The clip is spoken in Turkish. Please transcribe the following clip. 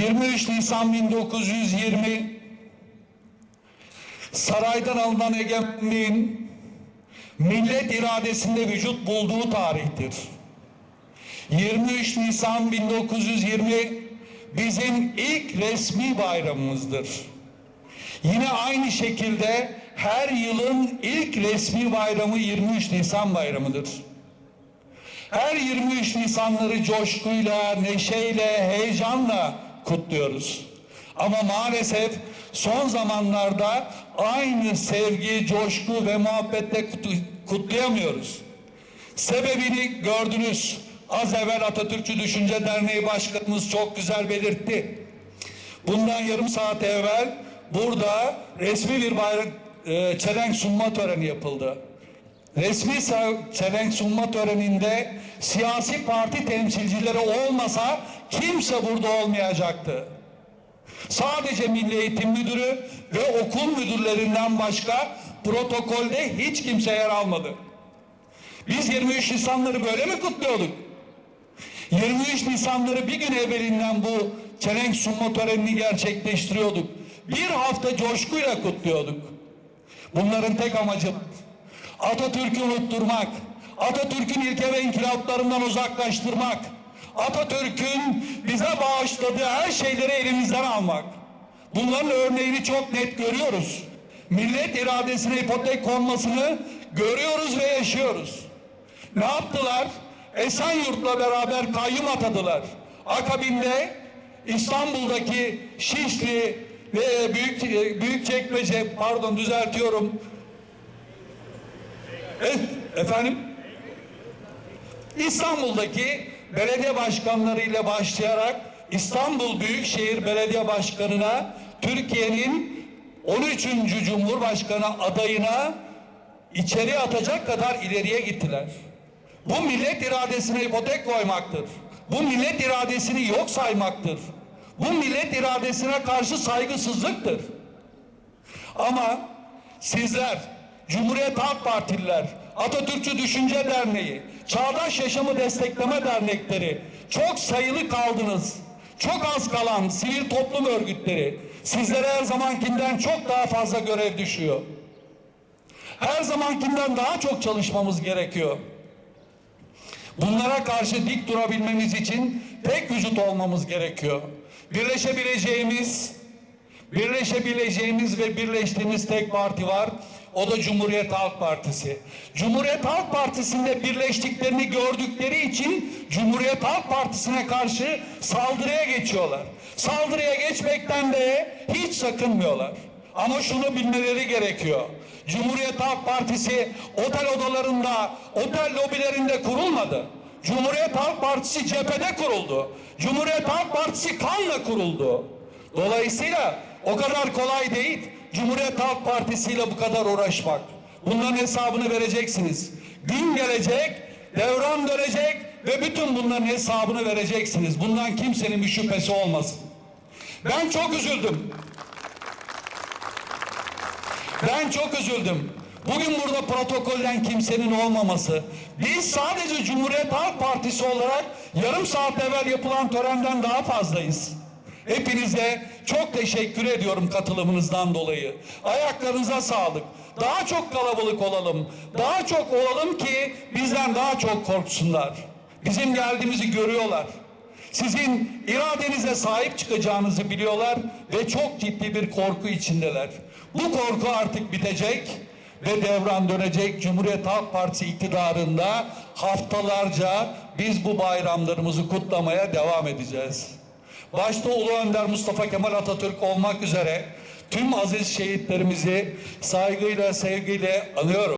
23 Nisan 1920 saraydan alınan egemenliğin millet iradesinde vücut bulduğu tarihtir. 23 Nisan 1920 bizim ilk resmi bayramımızdır. Yine aynı şekilde her yılın ilk resmi bayramı 23 Nisan bayramıdır. Her 23 Nisanları coşkuyla, neşeyle, heyecanla kutluyoruz. Ama maalesef son zamanlarda aynı sevgi, coşku ve muhabbette kutlu- kutlayamıyoruz. Sebebini gördünüz. Az evvel Atatürkçü Düşünce Derneği Başkanımız çok güzel belirtti. Bundan yarım saat evvel burada resmi bir bayrak e, çelenk sunma töreni yapıldı. Resmi çelenk sunma töreninde siyasi parti temsilcileri olmasa kimse burada olmayacaktı. Sadece Milli Eğitim Müdürü ve okul müdürlerinden başka protokolde hiç kimse yer almadı. Biz 23 Nisanları böyle mi kutluyorduk? 23 Nisanları bir gün evvelinden bu çelenk sunma törenini gerçekleştiriyorduk. Bir hafta coşkuyla kutluyorduk. Bunların tek amacı Atatürk'ü unutturmak, Atatürk'ün ilke ve inkılaplarından uzaklaştırmak, Atatürk'ün bize bağışladığı her şeyleri elimizden almak. Bunların örneğini çok net görüyoruz. Millet iradesine ipotek konmasını görüyoruz ve yaşıyoruz. Ne yaptılar? Esenyurt'la beraber kayyum atadılar. Akabinde İstanbul'daki Şişli ve Büyük Büyükçekmece pardon düzeltiyorum. Evet, efendim? İstanbul'daki belediye başkanlarıyla başlayarak İstanbul Büyükşehir Belediye Başkanı'na Türkiye'nin 13. Cumhurbaşkanı adayına içeri atacak kadar ileriye gittiler. Bu millet iradesine ipotek koymaktır. Bu millet iradesini yok saymaktır. Bu millet iradesine karşı saygısızlıktır. Ama sizler, Cumhuriyet Halk Partililer, Atatürkçü Düşünce Derneği, Çağdaş Yaşamı Destekleme Dernekleri çok sayılı kaldınız. Çok az kalan sivil toplum örgütleri sizlere her zamankinden çok daha fazla görev düşüyor. Her zamankinden daha çok çalışmamız gerekiyor. Bunlara karşı dik durabilmemiz için tek vücut olmamız gerekiyor. Birleşebileceğimiz, birleşebileceğimiz ve birleştiğimiz tek parti var. O da Cumhuriyet Halk Partisi. Cumhuriyet Halk Partisi'nde birleştiklerini gördükleri için Cumhuriyet Halk Partisi'ne karşı saldırıya geçiyorlar. Saldırıya geçmekten de hiç sakınmıyorlar. Ama şunu bilmeleri gerekiyor. Cumhuriyet Halk Partisi otel odalarında, otel lobilerinde kurulmadı. Cumhuriyet Halk Partisi cephede kuruldu. Cumhuriyet Halk Partisi kanla kuruldu. Dolayısıyla o kadar kolay değil Cumhuriyet Halk Partisi ile bu kadar uğraşmak. Bunların hesabını vereceksiniz. Gün gelecek, devran dönecek ve bütün bunların hesabını vereceksiniz. Bundan kimsenin bir şüphesi olmasın. Ben çok üzüldüm. Ben çok üzüldüm. Bugün burada protokolden kimsenin olmaması. Biz sadece Cumhuriyet Halk Partisi olarak yarım saat evvel yapılan törenden daha fazlayız. Hepinize çok teşekkür ediyorum katılımınızdan dolayı. Ayaklarınıza sağlık. Daha çok kalabalık olalım. Daha çok olalım ki bizden daha çok korksunlar. Bizim geldiğimizi görüyorlar. Sizin iradenize sahip çıkacağınızı biliyorlar ve çok ciddi bir korku içindeler. Bu korku artık bitecek ve devran dönecek. Cumhuriyet Halk Partisi iktidarında haftalarca biz bu bayramlarımızı kutlamaya devam edeceğiz. Başta Ulu Önder Mustafa Kemal Atatürk olmak üzere tüm aziz şehitlerimizi saygıyla, sevgiyle anıyorum.